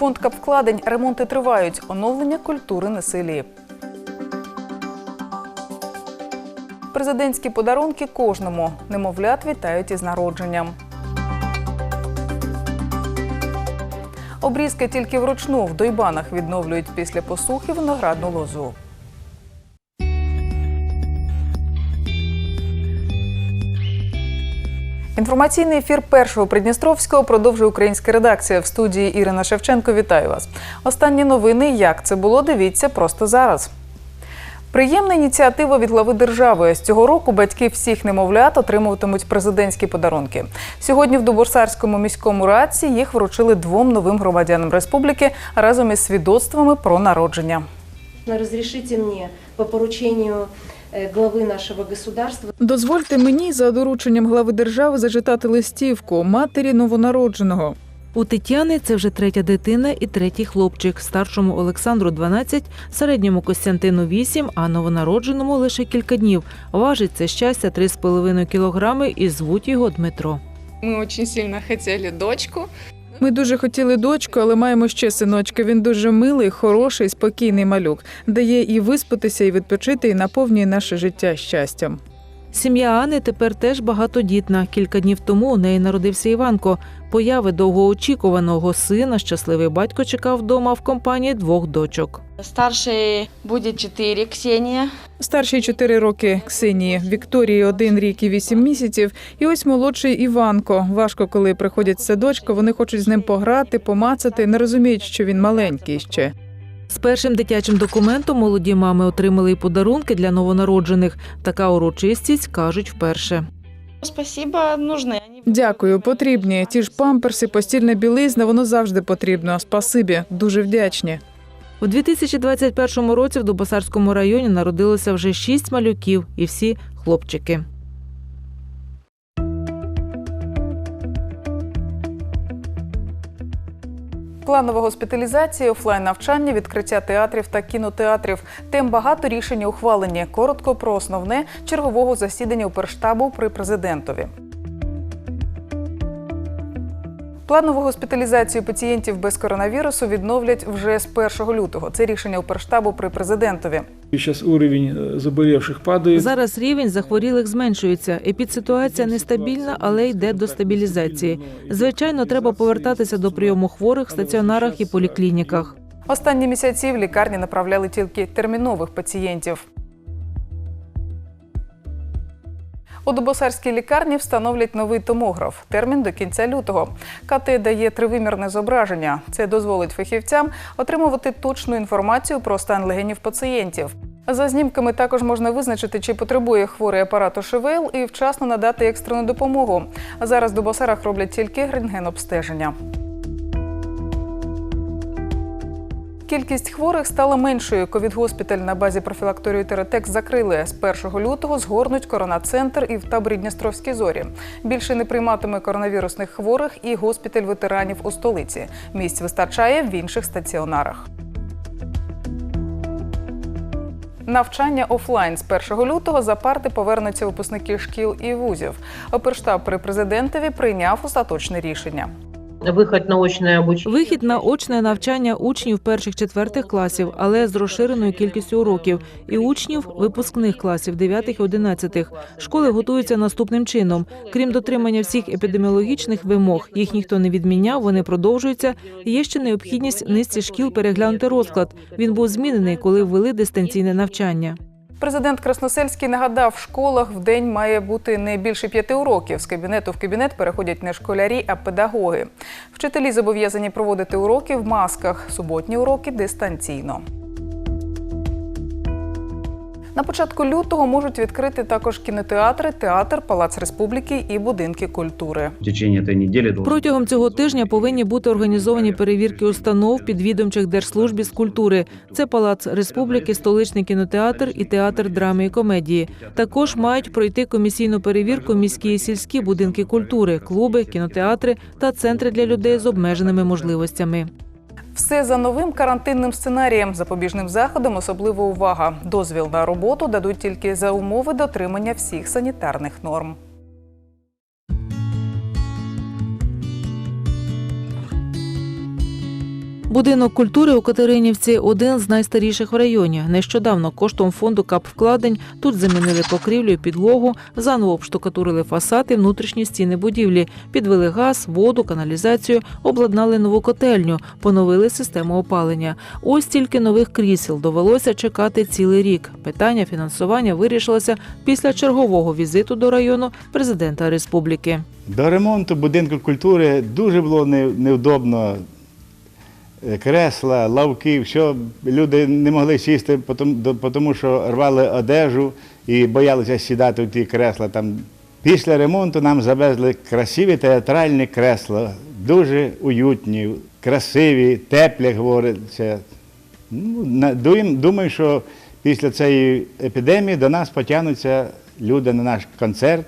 Фонд капвкладень ремонти тривають. Оновлення культури на селі. Президентські подарунки кожному. Немовлят вітають із народженням. Обрізки тільки вручну в дойбанах відновлюють після посухи виноградну лозу. Інформаційний ефір першого Придністровського продовжує українська редакція в студії Ірина Шевченко. Вітаю вас. Останні новини. Як це було? Дивіться просто зараз. Приємна ініціатива від глави держави. З цього року батьки всіх немовлят отримуватимуть президентські подарунки. Сьогодні в Дуборсарському міському раці їх вручили двом новим громадянам республіки разом із свідоцтвами про народження. Разрешите мне по поручению э, главы нашего государства Дозвольте мені за дорученням глави держави зачитати листівку матері новонародженого. У Тетяни це вже третя дитина і третій хлопчик. Старшому Олександру 12, середньому Костянтину 8, а новонародженому лише кілька днів. Важить це щастя 3,5 кілограми і звуть його Дмитро. Мы очень сильно хотели дочку. Ми дуже хотіли дочку, але маємо ще синочка. Він дуже милий, хороший, спокійний малюк. Дає і виспатися, і відпочити, і наповнює наше життя щастям. Сім'я Ани тепер теж багатодітна. Кілька днів тому у неї народився Іванко. Появи довгоочікуваного сина щасливий батько чекав вдома в компанії двох дочок. Старшей будет 4, Ксения. Старшій 4 роки Ксенії, Вікторії один рік і 8 місяців. І ось молодший Іванко. Важко, коли приходять садочка, вони хочуть з ним пограти, помацати, не розуміють, що він маленький ще. З першим дитячим документом молоді мами отримали й подарунки для новонароджених. Така урочистість кажуть вперше. Спасибо, нужны они. Дякую, потрібні. Ті ж памперси, постільна білизна, воно завжди потрібно. Спасибі, дуже вдячні. У 2021 році в Дубосарському районі народилося вже шість малюків, і всі хлопчики. Планова госпіталізація, офлайн навчання, відкриття театрів та кінотеатрів. Тем багато рішень ухвалені. Коротко про основне чергового засідання Уперштабу при президентові. Планову госпіталізацію пацієнтів без коронавірусу відновлять вже з 1 лютого. Це рішення Уперштабу при президентові. Сейчас уровень э, заболевших падает. Зараз рівень захворілих зменшується. Епідситуація нестабільна, але йде до стабілізації. Звичайно, треба повертатися до прийому хворих в стаціонарах і поліклініках. Останні місяці в лікарні направляли тільки термінових пацієнтів. У Дубосарській лікарні встановлять новий томограф. Термін до кінця лютого. КТ дає тривимірне зображення. Це дозволить фахівцям отримувати точну інформацію про стан легенів пацієнтів. За знімками також можна визначити, чи потребує хворий апарату ШВЛ і вчасно надати екстрену допомогу. Зараз в Дубосарах роблять тільки рентген-обстеження. Кількість хворих стала меншою. Ковід-госпіталь на базі профілакторію Теретекс закрили. З 1 лютого згорнуть коронацентр і в таборі Дністровській зорі. Більше не прийматиме коронавірусних хворих і госпіталь ветеранів у столиці. Місць вистачає в інших стаціонарах. Навчання офлайн з 1 лютого за парти повернуться випускники шкіл і вузів. Оперштаб при президентові прийняв остаточне рішення. Выход на очное обучение. Вихід на очне навчання учнів перших четвертих класів, але з розширеною кількістю уроків, і учнів випускних класів 9 і 11. Школи готуються наступним чином. Крім дотримання всіх епідеміологічних вимог, їх ніхто не відміняв, вони продовжуються. Є ще необхідність низці шкіл переглянути розклад. Він був змінений, коли ввели дистанційне навчання. Президент Красносельський нагадав, в школах в день має бути не більше п'яти уроків. З кабінету в кабінет переходять не школярі, а педагоги. Вчителі зобов'язані проводити уроки в масках, суботні уроки дистанційно. На початку лютого можуть відкрити також кінотеатри, театр, Палац Республіки і будинки культури. В течение этой Протягом цього тижня повинні бути організовані перевірки установ підвідомчих держслужбі з культури. Це Палац Республіки, столичний кінотеатр і театр драми і комедії. Також мають пройти комісійну перевірку міські і сільські будинки культури, клуби, кінотеатри та центри для людей з обмеженими можливостями. Все за новим карантинним сценарієм. Запобіжним заходом особлива увага. Дозвіл на роботу дадуть тільки за умови дотримання всіх санітарних норм. Будинок культури у Катеринівці один з найстаріших в районі. Нещодавно коштом фонду капвкладень тут замінили покрівлю і підлогу, заново обштукатурили фасад і внутрішні стіни будівлі, підвели газ, воду, каналізацію, обладнали нову котельню, поновили систему опалення. Ось тільки нових крісел довелося чекати цілий рік. Питання фінансування вирішилося після чергового візиту до району президента республіки. До ремонту будинку культури дуже було не- невдобно. Кресла, лавки, все, люди не могли сісти, тому що рвали одежу і боялися сідати в ті кресла. Там. Після ремонту нам завезли красиві театральні кресла, дуже уютні, красиві, теплі, говориться. Ну, думаю, що після цієї епідемії до нас потягнуться люди на наш концерт.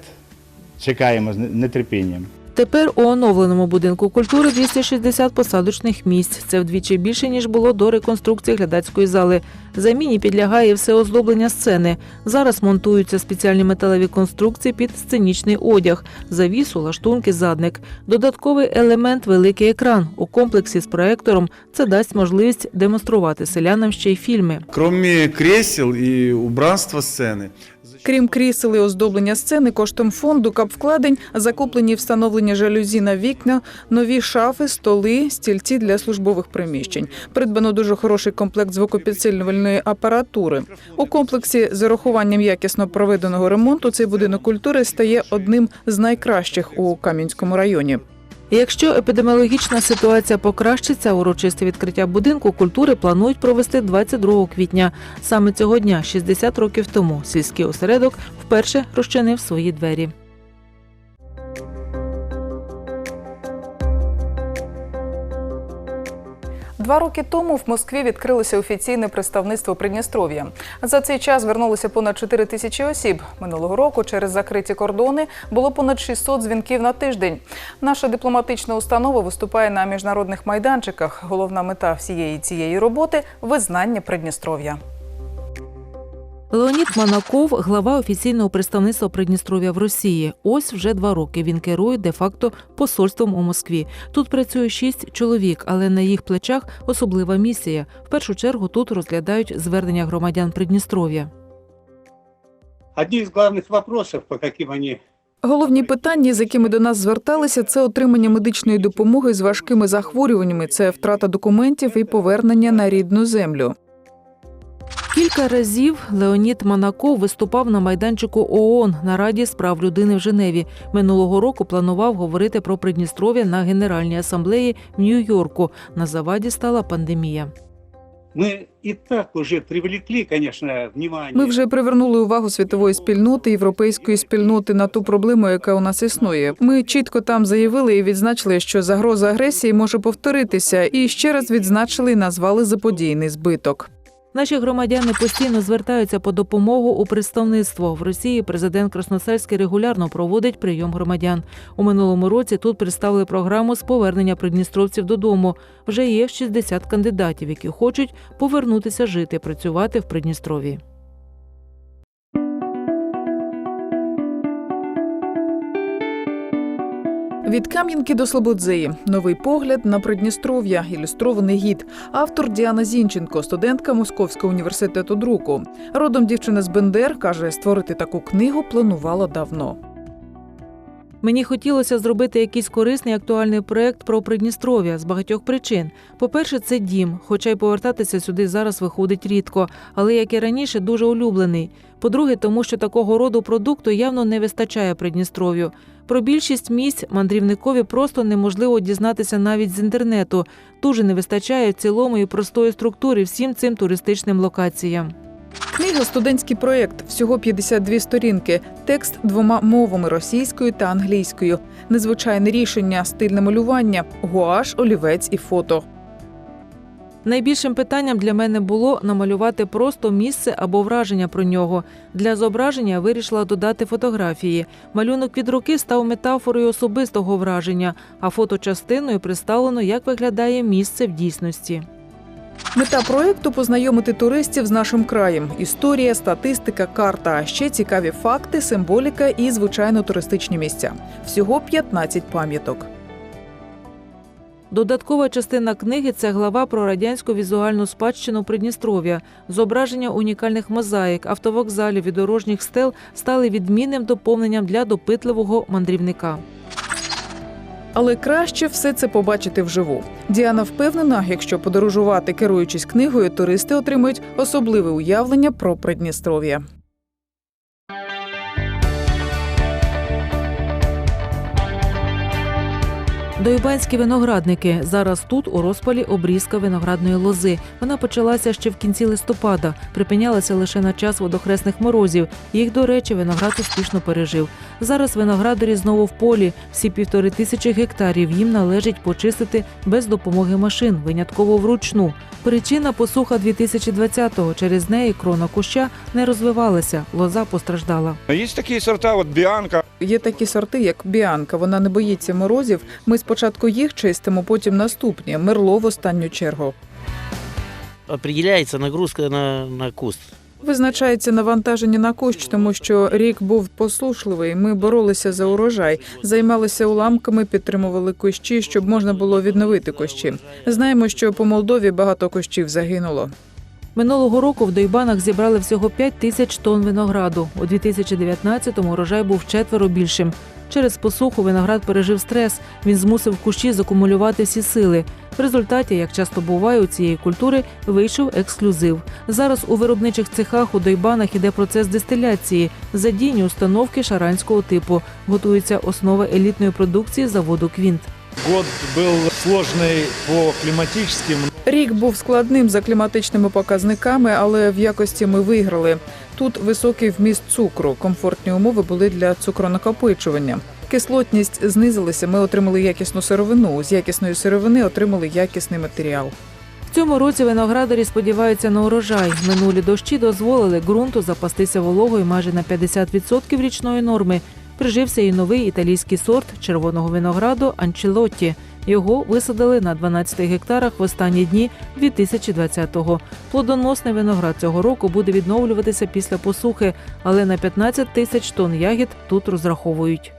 Чекаємо з нетерпінням. Тепер у оновленому будинку культури 260 посадочних місць. Це вдвічі більше ніж було до реконструкції глядацької зали. Заміні підлягає все оздоблення сцени. Зараз монтуються спеціальні металеві конструкції під сценічний одяг, завісу, лаштунки, задник. Додатковий елемент великий екран. У комплексі з проектором це дасть можливість демонструвати селянам ще й фільми. Кроме кресел и убранства сцены, Крім крісел і оздоблення сцени, коштом фонду капвкладень закуплені встановлення жалюзі на вікна, нові шафи, столи, стільці для службових приміщень. Придбано дуже хороший комплект звукопідсилювальної апаратури. У комплексі з урахуванням якісно проведеного ремонту цей будинок культури стає одним з найкращих у Кам'янському районі. Якщо епідеміологічна ситуація покращиться, урочисте відкриття будинку культури планують провести 22 квітня. Саме цього дня, 60 років тому, сільський осередок вперше розчинив свої двері. Два роки тому в Москві відкрилося офіційне представництво Придністров'я. За цей час звернулося понад 4 тисячі осіб. Минулого року через закриті кордони було понад 600 дзвінків на тиждень. Наша дипломатична установа виступає на міжнародних майданчиках. Головна мета всієї цієї роботи визнання Придністров'я. Леонід Манаков, глава офіційного представництва Придністров'я в Росії. Ось вже два роки він керує де-факто посольством у Москві. Тут працює шість чоловік, але на їх плечах особлива місія. В першу чергу тут розглядають звернення громадян Придністров'я. Одни из главных вопросов, по каким они Головні питання, з якими до нас зверталися, це отримання медичної допомоги з важкими захворюваннями, це втрата документів і повернення на рідну землю. Кілька разів Леонід Манаков виступав на майданчику ООН на Раді з прав людини в Женеві. Минулого року планував говорити про Придністров'я на Генеральній асамблеї в Нью-Йорку. На заваді стала пандемія. мы и так уже привлекли, конечно, внимание. Ми вже привернули увагу світової спільноти, європейської спільноти на ту проблему, яка у нас існує. Ми чітко там заявили і відзначили, що загроза агресії може повторитися, і ще раз відзначили і назвали заподіяний збиток. Наші громадяни постійно звертаються по допомогу у представництво. В Росії президент Красносельський регулярно проводить прийом громадян. У минулому році тут представили програму з повернення придністровців додому. Вже є 60 кандидатів, які хочуть повернутися жити, працювати в Придністров'ї. Від Кам'янки до Слободзеї новий погляд на Придністров'я, ілюстрований гід. Автор Діана Зінченко, студентка Московського університету друку. Родом дівчина з Бендер каже, створити таку книгу планувала давно. Мені хотілося зробити якийсь корисний актуальний проект про Придністров'я з багатьох причин. По-перше, це дім, хоча й повертатися сюди зараз виходить рідко, але як і раніше, дуже улюблений. По-друге, тому що такого роду продукту явно не вистачає Придністров'ю. Про більшість місць мандрівникові просто неможливо дізнатися навіть з інтернету. Дуже не вистачає в цілому і простої структури всім цим туристичним локаціям. Книга студентський проєкт, всього 52 сторінки. Текст двома мовами російською та англійською. Незвичайне рішення, стильне малювання, гуаш, олівець і фото. Найбільшим питанням для мене було намалювати просто місце або враження про нього. Для зображення вирішила додати фотографії. Малюнок від руки став метафорою особистого враження, а фото частиною представлено, як виглядає місце в дійсності. Мета проєкту познайомити туристів з нашим краєм. Історія, статистика, карта, а ще цікаві факти, символіка і звичайно туристичні місця. Всього 15 пам'яток. Додаткова частина книги це глава про радянську візуальну спадщину Придністров'я. Зображення унікальних мозаїк, автовокзалів і дорожніх стел стали відмінним доповненням для допитливого мандрівника. Але краще все це побачити вживу. Діана впевнена, якщо подорожувати керуючись книгою, туристи отримують особливе уявлення про Придністров'я. Доюбанські виноградники зараз тут у розпалі обрізка виноградної лози. Вона почалася ще в кінці листопада, припинялася лише на час водохресних морозів. Їх, до речі, виноград успішно пережив. Зараз виноградарі знову в полі. Всі півтори тисячі гектарів їм належить почистити без допомоги машин, винятково вручну. Причина посуха 2020-го. Через неї крона куща не розвивалася, лоза постраждала. Є такі сорта, от біанка. Є такі сорти, як біанка. Вона не боїться морозів. Ми спочатку їх чистимо, потім наступні. Мерло в останню чергу. определяется нагрузка на, на куст. Визначається навантаження на кущ, тому що рік був посушливий. Ми боролися за урожай, займалися уламками, підтримували кущі, щоб можна було відновити кущі. Знаємо, що по Молдові багато кущів загинуло. Минулого року в Дойбанах зібрали всього 5 тисяч тонн винограду. У 2019-му урожай був четверо більшим. Через посуху виноград пережив стрес. Він змусив кущі закумулювати всі сили. В результаті, як часто буває у цієї культури, вийшов ексклюзив. Зараз у виробничих цехах у Дойбанах іде процес дистиляції, задійні установки шаранського типу. Готується основа елітної продукції заводу Квінт. Год был сложный по климатическим, Рік був складним за кліматичними показниками, але в якості ми виграли. Тут високий вміст цукру, комфортні умови були для цукронакопичування. Кислотність знизилася. Ми отримали якісну сировину. З якісної сировини отримали якісний матеріал. В цьому році виноградарі сподіваються на урожай. Минулі дощі дозволили ґрунту запастися вологою майже на 50% річної норми. Прижився і новий італійський сорт червоного винограду Анчелотті. Його висадили на 12 гектарах в останні дні 2020-го. Плодоносний виноград цього року буде відновлюватися після посухи, але на 15 тисяч тонн ягід тут розраховують.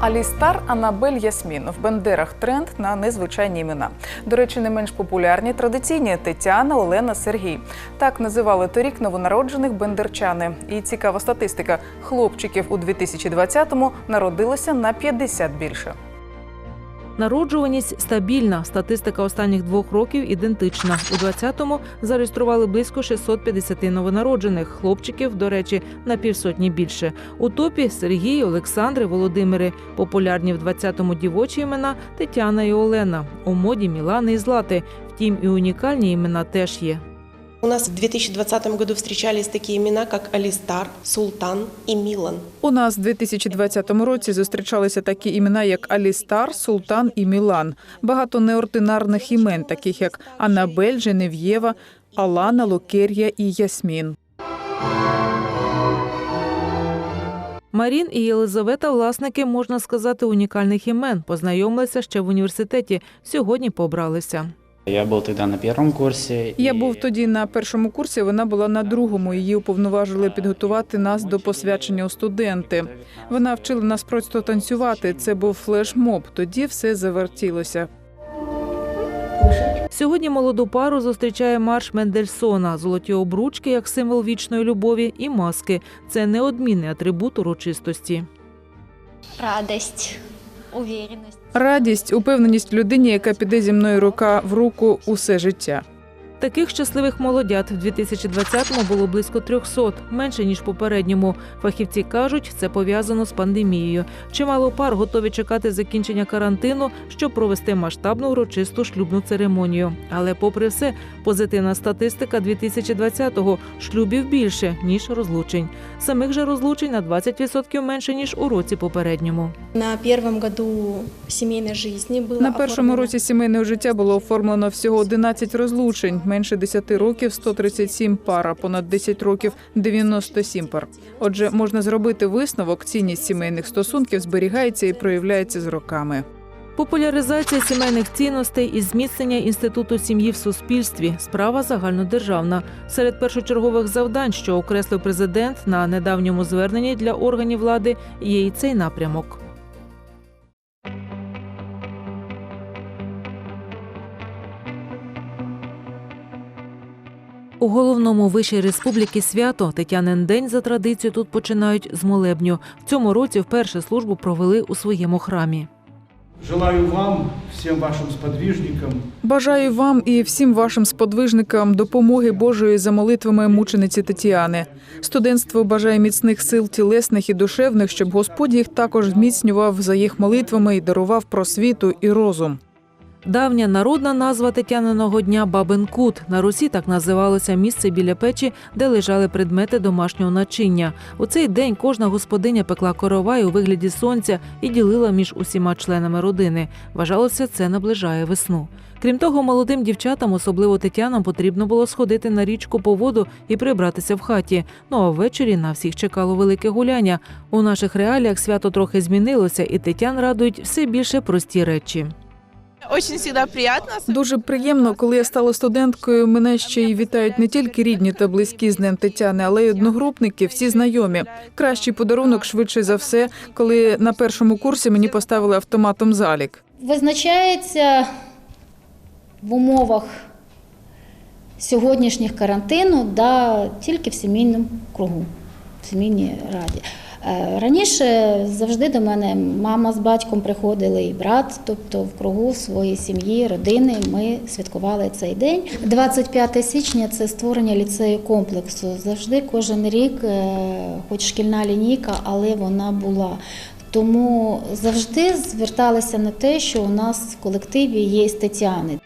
Алістар Анабель Ясмін в Бендерах тренд на незвичайні імена. До речі, не менш популярні традиційні Тетяна, Олена, Сергій. Так називали торік новонароджених бендерчани. І цікава статистика: хлопчиків у 2020-му народилося на 50 більше. Народжуваність стабільна. Статистика останніх двох років ідентична. У 20-му зареєстрували близько 650 новонароджених хлопчиків, до речі, на півсотні більше. У топі Сергій, Олександри, Володимири. Популярні в 20-му дівочі імена Тетяна і Олена. У моді Мілани і Злати. Втім, і унікальні імена теж є. У нас в 2020 году встречались такие имена, как Алистар, Султан и Милан. У нас в 2020 році зустрічалися такі імена, як Алістар, Султан і Мілан. Багато неординарних імен, таких як Анабель, Женев'єва, Алана, Лукер'я і Ясмін. Марін і Єлизавета власники, можна сказати, унікальних імен. Познайомилися ще в університеті. Сьогодні побралися. Я был тогда на первом курсе. Я був тоді на першому курсі. Вона була на другому. Її уповноважили підготувати нас до посвячення у студенти. Вона вчила нас просто танцювати. Це був флешмоб. Тоді все завертілося. Сьогодні молоду пару зустрічає марш Мендельсона, золоті обручки як символ вічної любові, і маски. Це неодмінний атрибут урочистості. Радость, уверенность. Радість, упевненість людині, яка піде зі мною рука в руку усе життя. Таких щасливих молодят в 2020-му було близько 300, менше ніж попередньому. Фахівці кажуть, це пов'язано з пандемією. Чимало пар готові чекати закінчення карантину, щоб провести масштабну урочисту шлюбну церемонію. Але, попри все, позитивна статистика 2020-го – шлюбів більше ніж розлучень. Самих же розлучень на 20% менше ніж у році попередньому. На первом году семейной жизни было На першому році сімейного життя було оформлено всього 11 розлучень, менше 10 років 137 пар, а понад 10 років 97 пар. Отже, можна зробити висновок, цінність сімейних стосунків зберігається і проявляється з роками. Популяризація сімейних цінностей і зміцнення інституту сім'ї в суспільстві справа загальнодержавна. Серед першочергових завдань, що окреслив президент на недавньому зверненні для органів влади, є і цей напрямок. У головному виші республіки свято Тетянин день за традицією тут починають з молебню. В цьому році вперше службу провели у своєму храмі. Желаю вам, всем вашим сподвижникам, Бажаю вам і всім вашим сподвижникам допомоги Божої за молитвами мучениці Тетяни. Студентство бажає міцних сил тілесних і душевних, щоб Господь їх також зміцнював за їх молитвами і дарував просвіту і розум. Давня народна назва Тетяниного дня Бабин Кут. На Русі так називалося місце біля печі, де лежали предмети домашнього начиння. У цей день кожна господиня пекла коровай у вигляді сонця і ділила між усіма членами родини. Вважалося, це наближає весну. Крім того, молодим дівчатам, особливо Тетянам, потрібно було сходити на річку по воду і прибратися в хаті. Ну а ввечері на всіх чекало велике гуляння. У наших реаліях свято трохи змінилося, і Тетян радують все більше прості речі. Очень всегда приятно. Дуже приємно, коли я стала студенткою. Мене ще й вітають не тільки рідні та близькі з Днем Тетяни, але й одногрупники, всі знайомі. Кращий подарунок швидше за все, коли на першому курсі мені поставили автоматом залік. Визначається в умовах сьогоднішніх карантину да, тільки в сімейному кругу, в сімейній раді. Е, Раніше завжди до мене мама з батьком приходили і брат, тобто в кругу своєї сім'ї, родини ми святкували цей день. 25 січня це створення ліцею комплексу. Завжди кожен рік, е, хоч шкільна лінійка, але вона була. Тому завжди зверталися на те, що у нас в колективі є Тетяни.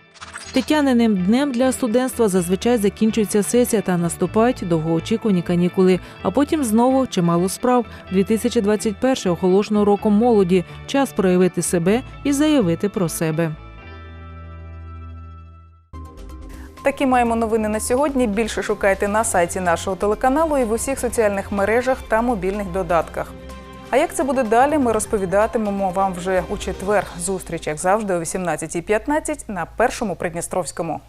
Тетяниним днем для студентства зазвичай закінчується сесія та наступають довгоочікувані канікули. А потім знову чимало справ. 2021 оголошено роком молоді. Час проявити себе і заявити про себе. Такі маємо новини на сьогодні. Більше шукайте на сайті нашого телеканалу і в усіх соціальних мережах та мобільних додатках. А як це буде далі, ми розповідатимемо вам вже у четвер. Зустріч, як завжди, о 18.15 на першому Придністровському.